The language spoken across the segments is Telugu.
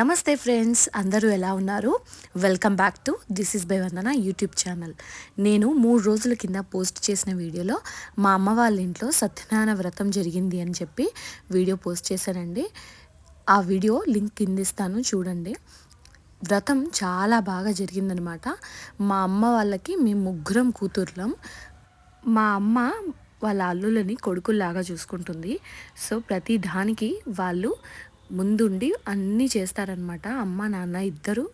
నమస్తే ఫ్రెండ్స్ అందరూ ఎలా ఉన్నారు? Welcome back to this is by Vandana YouTube channel. నేను మూడు రోజుల కింద పోస్ట్ చేసిన వీడియోలో మా అమ్మ వాళ్ళ ఇంట్లో సత్యనారాయణ వ్రతం జరిగింది అని చెప్పి వీడియో పోస్ట్ చేశానండి. ఆ వీడియో లింక్ కింద ఇస్తాను చూడండి. వ్రతం చాలా బాగా జరిగిందనమాట. మా అమ్మ వాళ్ళకి మేము ముగ్గురం కూతుర్లం. మా అమ్మ వాళ్ళ అల్లులని కొడుకుల్లాగా చూసుకుంటుంది. సో ప్రతి దానికి వాళ్ళు ముందుండి అన్నీ చేస్తారనమాట అమ్మ నాన్న ఇద్దరు.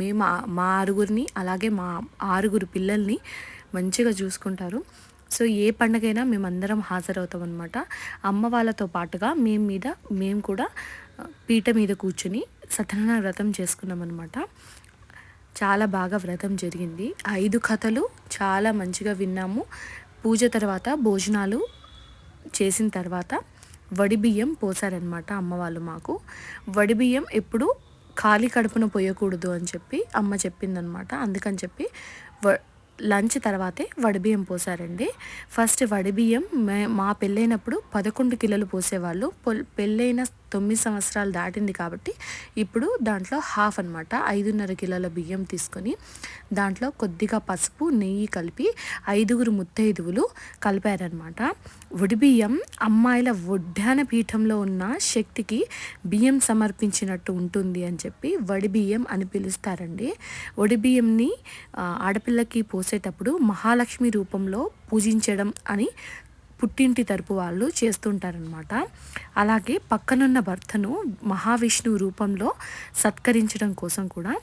మేము మా ఆరుగురిని అలాగే మా ఆరుగురు పిల్లల్ని మంచిగా చూసుకుంటారు. సో ఏ పండగైనా మేమందరం హాజరవుతాం అనమాట అమ్మ వాళ్ళతో పాటుగా మేము మీద మేము కూడా పీట మీద కూర్చుని సత్యనారాయణ వ్రతం చేసుకున్నాం అనమాట చాలా బాగా వ్రతం జరిగింది. ఐదు కథలు చాలా మంచిగా విన్నాము. పూజ తర్వాత భోజనాలు చేసిన తర్వాత వడి బియ్యం పోసారనమాట అమ్మ వాళ్ళు మాకు. వడి బియ్యం ఎప్పుడు ఖాళీ కడుపున పోయకూడదు అని చెప్పి అమ్మ చెప్పిందనమాట అందుకని చెప్పి వ లంచ్ తర్వాతే వడిబియ్యం పోసారండి. ఫస్ట్ వడిబియ్యం మే మా పెళ్ళైనప్పుడు పదకొండు కిలోలు పోసేవాళ్ళు. పెళ్ళైన తొమ్మిది సంవత్సరాలు దాటింది కాబట్టి ఇప్పుడు దాంట్లో హాఫ్ అనమాట ఐదున్నర కిలోల బియ్యం తీసుకొని దాంట్లో కొద్దిగా పసుపు నెయ్యి కలిపి ఐదుగురు ముత్తైదువులు కలిపారనమాట బియ్యం అమ్మాయిల ఒడ్డాన పీఠంలో ఉన్న శక్తికి బియ్యం సమర్పించినట్టు ఉంటుంది అని చెప్పి వడి బియ్యం అని పిలుస్తారండి. వడి బియ్యంని ఆడపిల్లకి పోసేటప్పుడు మహాలక్ష్మి రూపంలో పూజించడం అని పుట్టింటి తరపు వాళ్ళు చేస్తుంటారనమాట అలాగే పక్కనున్న భర్తను మహావిష్ణువు రూపంలో సత్కరించడం కోసం కూడా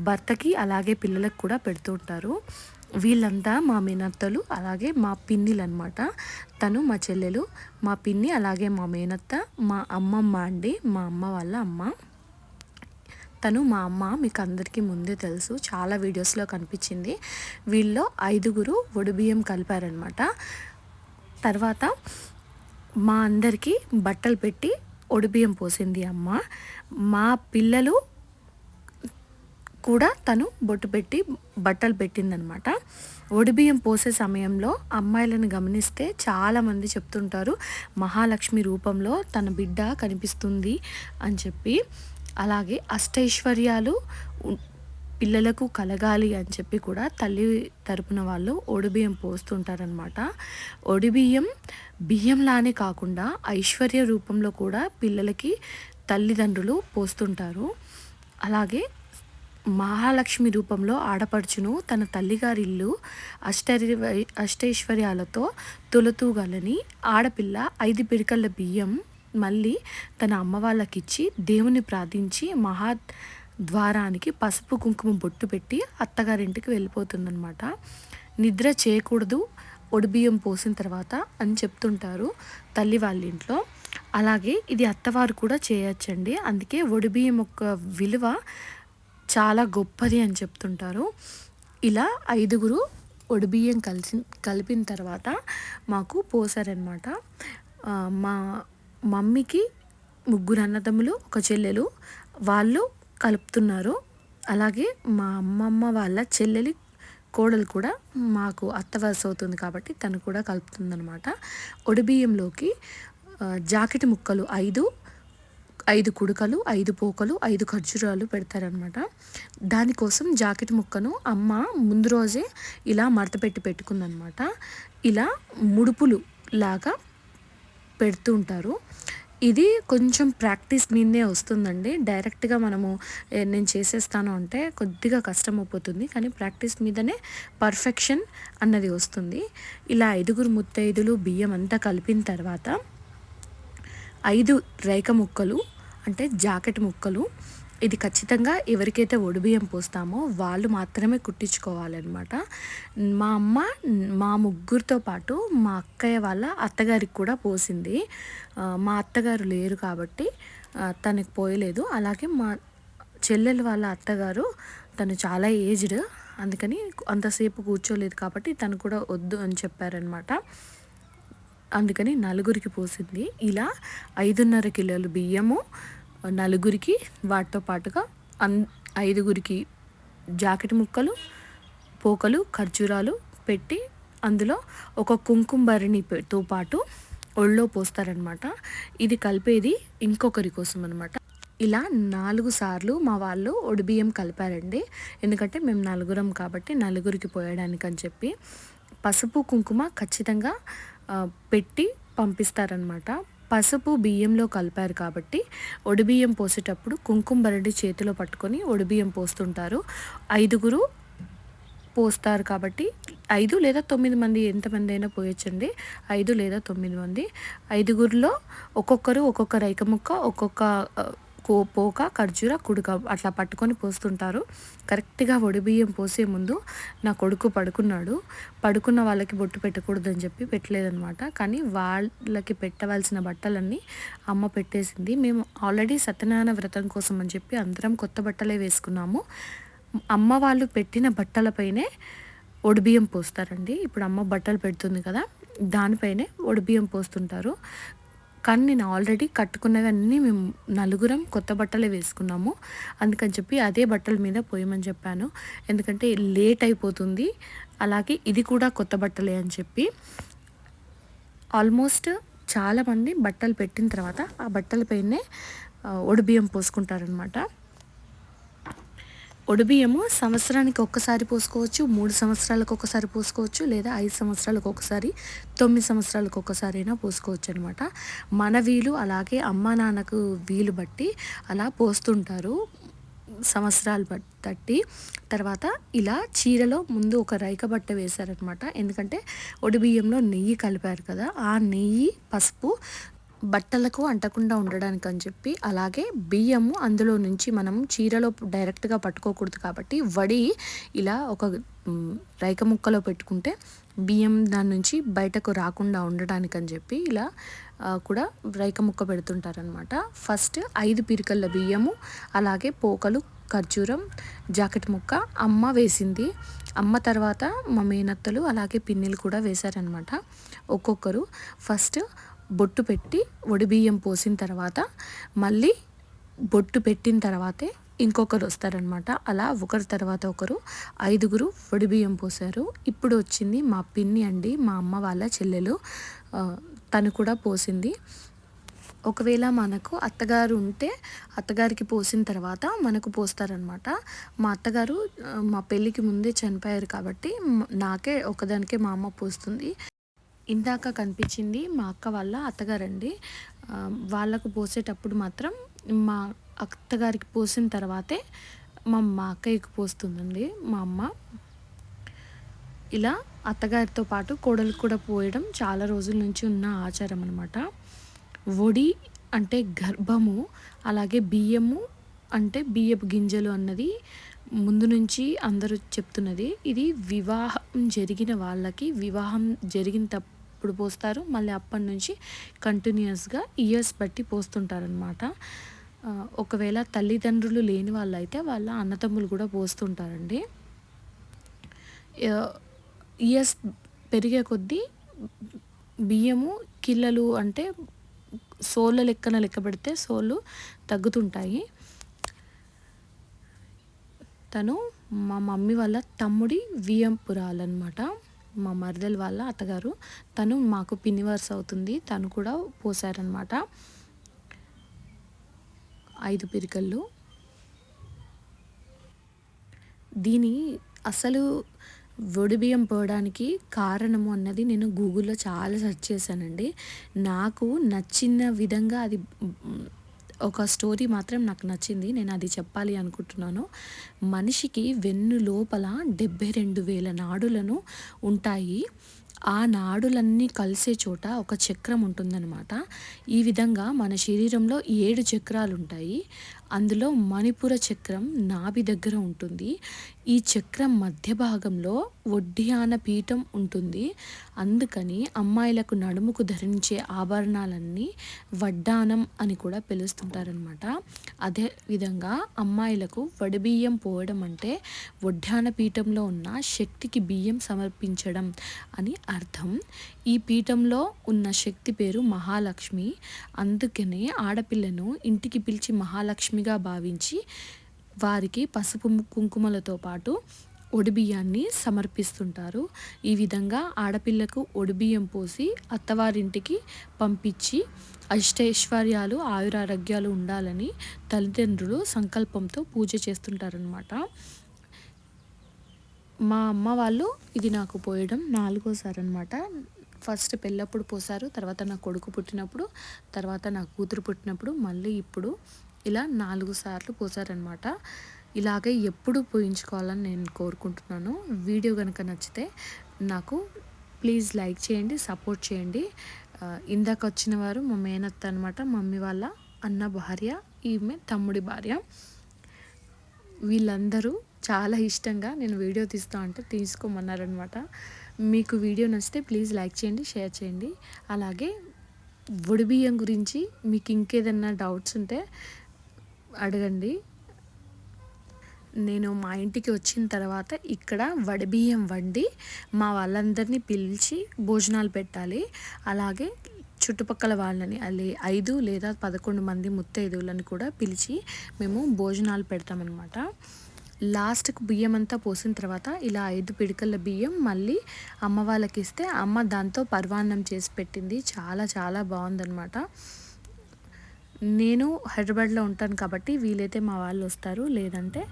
భర్తకి అలాగే పిల్లలకు కూడా పెడుతుంటారు వీళ్ళంతా మా మేనత్తలు అలాగే మా పిన్నిలు అనమాట తను మా చెల్లెలు మా పిన్ని అలాగే మా మేనత్త మా అమ్మమ్మ అండి మా అమ్మ వాళ్ళ అమ్మ. తను మా అమ్మ మీకు అందరికీ ముందే తెలుసు చాలా వీడియోస్లో కనిపించింది. వీళ్ళలో ఐదుగురు ఒడిబియ్యం కలిపారనమాట తర్వాత మా అందరికీ బట్టలు పెట్టి ఒడిబియ్యం పోసింది అమ్మ. మా పిల్లలు కూడా తను బొట్టు పెట్టి బట్టలు పెట్టిందనమాట. ఒడిబియ్యం పోసే సమయంలో అమ్మాయిలను గమనిస్తే చాలామంది చెప్తుంటారు మహాలక్ష్మి రూపంలో తన బిడ్డ కనిపిస్తుంది అని చెప్పి. అలాగే అష్టైశ్వర్యాలు పిల్లలకు కలగాలి అని చెప్పి కూడా తల్లి తరపున వాళ్ళు ఒడిబియ్యం పోస్తుంటారనమాట ఒడిబియ్యం బియ్యంలానే కాకుండా ఐశ్వర్య రూపంలో కూడా పిల్లలకి తల్లిదండ్రులు పోస్తుంటారు. అలాగే మహాలక్ష్మి రూపంలో ఆడపడుచును తన తల్లిగారి ఇల్లు అష్టరి అష్టైశ్వర్యాలతో తొలతూగలని ఆడపిల్ల ఐదు పిడికల బియ్యం మళ్ళీ తన అమ్మ వాళ్ళకిచ్చి దేవుని ప్రార్థించి మహా ద్వారానికి పసుపు కుంకుమ బొట్టు పెట్టి అత్తగారింటికి వెళ్ళిపోతుందనమాట నిద్ర చేయకూడదు ఒడిబియ్యం పోసిన తర్వాత అని చెప్తుంటారు తల్లి వాళ్ళ ఇంట్లో. అలాగే ఇది అత్తవారు కూడా చేయొచ్చండి. అందుకే ఒడిబియ్యం యొక్క విలువ చాలా గొప్పది అని చెప్తుంటారు. ఇలా ఐదుగురు ఒడిబియ్యం కలిసి కలిపిన తర్వాత మాకు పోసారనమాట మా మమ్మీకి ముగ్గురు అన్నదమ్ములు ఒక చెల్లెలు వాళ్ళు కలుపుతున్నారు. అలాగే మా అమ్మమ్మ వాళ్ళ చెల్లెలి కోడలు కూడా మాకు అత్తవరస అవుతుంది కాబట్టి తను కూడా కలుపుతుందనమాట ఒడిబియ్యంలోకి జాకెట్ ముక్కలు ఐదు ఐదు కుడుకలు ఐదు పోకలు ఐదు ఖర్జూరాలు పెడతారనమాట దానికోసం జాకెట్ ముక్కను అమ్మ ముందు రోజే ఇలా మడత పెట్టి పెట్టుకుందనమాట ఇలా ముడుపులు లాగా పెడుతూ ఉంటారు. ఇది కొంచెం ప్రాక్టీస్ మీదే వస్తుందండి. డైరెక్ట్గా మనము నేను చేసేస్తాను అంటే కొద్దిగా కష్టం అయిపోతుంది. కానీ ప్రాక్టీస్ మీదనే పర్ఫెక్షన్ అన్నది వస్తుంది. ఇలా ఐదుగురు ముత్తైదులు బియ్యం అంతా కలిపిన తర్వాత ఐదు రేఖ ముక్కలు అంటే జాకెట్ ముక్కలు ఇది ఖచ్చితంగా ఎవరికైతే ఒడిబియ్యం పోస్తామో వాళ్ళు మాత్రమే కుట్టించుకోవాలన్నమాట. మా అమ్మ మా ముగ్గురితో పాటు మా అక్కయ్య వాళ్ళ అత్తగారికి కూడా పోసింది. మా అత్తగారు లేరు కాబట్టి తనకు తనకి పోయలేదు. అలాగే మా చెల్లెలు వాళ్ళ అత్తగారు తను చాలా ఏజ్డ్ అందుకని అంతసేపు కూర్చోలేదు కాబట్టి తను కూడా వద్దు అని చెప్పారనమాట అందుకని నలుగురికి పోసింది. ఇలా ఐదున్నర కిలోలు బియ్యము నలుగురికి వాటితో పాటుగా అన్ ఐదుగురికి జాకెట్ ముక్కలు పోకలు ఖర్జూరాలు పెట్టి అందులో ఒక కుంకుమ పాటు ఒళ్ళో పోస్తారనమాట ఇది కలిపేది ఇంకొకరి కోసం అనమాట ఇలా నాలుగు సార్లు మా వాళ్ళు ఒడిబియ్యం కలిపారండి. ఎందుకంటే మేము నలుగురం కాబట్టి నలుగురికి పోయడానికి అని చెప్పి పసుపు కుంకుమ ఖచ్చితంగా పెట్టి పంపిస్తారనమాట పసుపు బియ్యంలో కలిపారు కాబట్టి ఒడిబియ్యం పోసేటప్పుడు కుంకుమ బరడి చేతిలో పట్టుకొని ఒడిబియ్యం పోస్తుంటారు. ఐదుగురు పోస్తారు కాబట్టి ఐదు లేదా తొమ్మిది మంది ఎంతమంది అయినా పోయొచ్చండి. ఐదు లేదా తొమ్మిది మంది. ఐదుగురిలో ఒక్కొక్కరు ఒక్కొక్క రైక ముక్క ఒక్కొక్క పోక ఖర్జూర కుడుక అట్లా పట్టుకొని పోస్తుంటారు. కరెక్ట్గా బియ్యం పోసే ముందు నా కొడుకు పడుకున్నాడు. పడుకున్న వాళ్ళకి బొట్టు పెట్టకూడదని చెప్పి పెట్టలేదనమాట కానీ వాళ్ళకి పెట్టవలసిన బట్టలన్నీ అమ్మ పెట్టేసింది. మేము ఆల్రెడీ సత్యనారాయణ వ్రతం కోసం అని చెప్పి అందరం కొత్త బట్టలే వేసుకున్నాము. అమ్మ వాళ్ళు పెట్టిన బట్టలపైనే ఒడిబియ్యం పోస్తారండి. ఇప్పుడు అమ్మ బట్టలు పెడుతుంది కదా దానిపైనే ఒడిబియ్యం పోస్తుంటారు. కానీ నేను ఆల్రెడీ కట్టుకున్నవన్నీ మేము నలుగురం కొత్త బట్టలే వేసుకున్నాము. అందుకని చెప్పి అదే బట్టల మీద పోయమని చెప్పాను. ఎందుకంటే లేట్ అయిపోతుంది. అలాగే ఇది కూడా కొత్త బట్టలే అని చెప్పి ఆల్మోస్ట్ చాలామంది బట్టలు పెట్టిన తర్వాత ఆ బట్టలపైనే ఒడిబియ్యం పోసుకుంటారనమాట ఒడిబియ్యము సంవత్సరానికి ఒక్కసారి పోసుకోవచ్చు మూడు సంవత్సరాలకు ఒకసారి పోసుకోవచ్చు లేదా ఐదు సంవత్సరాలకు ఒకసారి తొమ్మిది సంవత్సరాలకు ఒకసారి అయినా పోసుకోవచ్చు అనమాట మన వీలు అలాగే అమ్మ నాన్నకు వీలు బట్టి అలా పోస్తుంటారు. సంవత్సరాలు బట్టి తర్వాత ఇలా చీరలో ముందు ఒక రైక బట్ట వేశారనమాట ఎందుకంటే ఒడిబియ్యంలో నెయ్యి కలిపారు కదా ఆ నెయ్యి పసుపు బట్టలకు అంటకుండా ఉండడానికి అని చెప్పి అలాగే బియ్యము అందులో నుంచి మనం చీరలో డైరెక్ట్గా పట్టుకోకూడదు కాబట్టి వడి ఇలా ఒక రైక ముక్కలో పెట్టుకుంటే బియ్యం దాని నుంచి బయటకు రాకుండా ఉండడానికి అని చెప్పి ఇలా కూడా రైక ముక్క పెడుతుంటారనమాట ఫస్ట్ ఐదు పిరికల్ల బియ్యము అలాగే పోకలు ఖర్జూరం జాకెట్ ముక్క అమ్మ వేసింది. అమ్మ తర్వాత మా మేనత్తలు అలాగే పిన్నిలు కూడా వేశారనమాట ఒక్కొక్కరు ఫస్ట్ బొట్టు పెట్టి బియ్యం పోసిన తర్వాత మళ్ళీ బొట్టు పెట్టిన తర్వాతే ఇంకొకరు వస్తారనమాట అలా ఒకరి తర్వాత ఒకరు ఐదుగురు బియ్యం పోసారు ఇప్పుడు వచ్చింది మా పిన్ని అండి మా అమ్మ వాళ్ళ చెల్లెలు. తను కూడా పోసింది. ఒకవేళ మనకు అత్తగారు ఉంటే అత్తగారికి పోసిన తర్వాత మనకు పోస్తారనమాట మా అత్తగారు మా పెళ్ళికి ముందే చనిపోయారు కాబట్టి నాకే ఒకదానికే మా అమ్మ పోస్తుంది. ఇందాక కనిపించింది మా అక్క వాళ్ళ అత్తగారండి. వాళ్ళకు పోసేటప్పుడు మాత్రం మా అత్తగారికి పోసిన తర్వాతే మా మా అక్కయ్యకు పోస్తుందండి మా అమ్మ. ఇలా అత్తగారితో పాటు కోడలు కూడా పోయడం చాలా రోజుల నుంచి ఉన్న ఆచారం అనమాట ఒడి అంటే గర్భము అలాగే బియ్యము అంటే బియ్యపు గింజలు అన్నది ముందు నుంచి అందరూ చెప్తున్నది ఇది వివాహం జరిగిన వాళ్ళకి వివాహం జరిగిన తప్పుడు పోస్తారు మళ్ళీ అప్పటి నుంచి కంటిన్యూస్గా ఇయర్స్ బట్టి పోస్తుంటారనమాట ఒకవేళ తల్లిదండ్రులు లేని వాళ్ళైతే వాళ్ళ అన్నతమ్ములు కూడా పోస్తుంటారండి. ఇయర్స్ పెరిగే కొద్దీ బియ్యము కిల్లలు అంటే సోళ్ళ లెక్కన లెక్క పెడితే సోళ్ళు తగ్గుతుంటాయి. తను మా మమ్మీ వాళ్ళ తమ్ముడి వియంపురాలన్నమాట మా మరిదల వాళ్ళ అత్తగారు. తను మాకు పిన్నివర్స్ అవుతుంది. తను కూడా పోసారనమాట ఐదు పిరికళ్ళు. దీని అసలు బియ్యం పోవడానికి కారణము అన్నది నేను గూగుల్లో చాలా సెర్చ్ చేశానండి. నాకు నచ్చిన విధంగా అది ఒక స్టోరీ మాత్రం నాకు నచ్చింది. నేను అది చెప్పాలి అనుకుంటున్నాను. మనిషికి వెన్ను లోపల డెబ్బై రెండు వేల నాడులను ఉంటాయి. ఆ నాడులన్నీ కలిసే చోట ఒక చక్రం ఉంటుందన్నమాట. ఈ విధంగా మన శరీరంలో ఏడు చక్రాలు ఉంటాయి అందులో మణిపుర చక్రం నాభి దగ్గర ఉంటుంది. ఈ చక్రం మధ్య భాగంలో ఒడ్డియాన పీఠం ఉంటుంది. అందుకని అమ్మాయిలకు నడుముకు ధరించే ఆభరణాలన్నీ వడ్డానం అని కూడా పిలుస్తుంటారనమాట అదే విధంగా అమ్మాయిలకు వడిబియ్యం పోవడం అంటే వడ్డాన పీఠంలో ఉన్న శక్తికి బియ్యం సమర్పించడం అని అర్థం. ఈ పీఠంలో ఉన్న శక్తి పేరు మహాలక్ష్మి. అందుకనే ఆడపిల్లను ఇంటికి పిలిచి మహాలక్ష్మి దేవునిగా భావించి వారికి పసుపు కుంకుమలతో పాటు ఒడిబియ్యాన్ని సమర్పిస్తుంటారు. ఈ విధంగా ఆడపిల్లకు ఒడిబియ్యం పోసి అత్తవారింటికి పంపించి అష్టైశ్వర్యాలు ఆయురారోగ్యాలు ఉండాలని తల్లిదండ్రులు సంకల్పంతో పూజ చేస్తుంటారనమాట మా అమ్మ వాళ్ళు ఇది నాకు పోయడం నాలుగోసారి అనమాట ఫస్ట్ పెళ్ళప్పుడు పోసారు తర్వాత నా కొడుకు పుట్టినప్పుడు తర్వాత నా కూతురు పుట్టినప్పుడు మళ్ళీ ఇప్పుడు ఇలా నాలుగు సార్లు పోసారనమాట ఇలాగే ఎప్పుడు పోయించుకోవాలని నేను కోరుకుంటున్నాను. వీడియో కనుక నచ్చితే నాకు ప్లీజ్ లైక్ చేయండి సపోర్ట్ చేయండి. ఇందాక వచ్చిన వారు మా మేనత్త అనమాట మమ్మీ వాళ్ళ అన్న భార్య ఈమె తమ్ముడి భార్య. వీళ్ళందరూ చాలా ఇష్టంగా నేను వీడియో తీస్తా అంటే తీసుకోమన్నారనమాట మీకు వీడియో నచ్చితే ప్లీజ్ లైక్ చేయండి షేర్ చేయండి. అలాగే బియ్యం గురించి మీకు ఇంకేదన్నా డౌట్స్ ఉంటే అడగండి. నేను మా ఇంటికి వచ్చిన తర్వాత ఇక్కడ వడబియ్యం వండి మా వాళ్ళందరినీ పిలిచి భోజనాలు పెట్టాలి. అలాగే చుట్టుపక్కల వాళ్ళని అలే ఐదు లేదా పదకొండు మంది ముత్తైదువులను కూడా పిలిచి మేము భోజనాలు పెడతామన్నమాట. లాస్ట్కి బియ్యం అంతా పోసిన తర్వాత ఇలా ఐదు పిడికల బియ్యం మళ్ళీ అమ్మ వాళ్ళకి ఇస్తే అమ్మ దాంతో పర్వాన్నం చేసి పెట్టింది. చాలా చాలా బాగుందనమాట నేను హైదరాబాద్లో ఉంటాను కాబట్టి వీలైతే మా వాళ్ళు వస్తారు. లేదంటే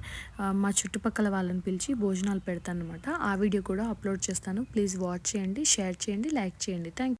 మా చుట్టుపక్కల వాళ్ళని పిలిచి భోజనాలు పెడతాను అనమాట ఆ వీడియో కూడా అప్లోడ్ చేస్తాను. ప్లీజ్ వాచ్ చేయండి షేర్ చేయండి లైక్ చేయండి. థ్యాంక్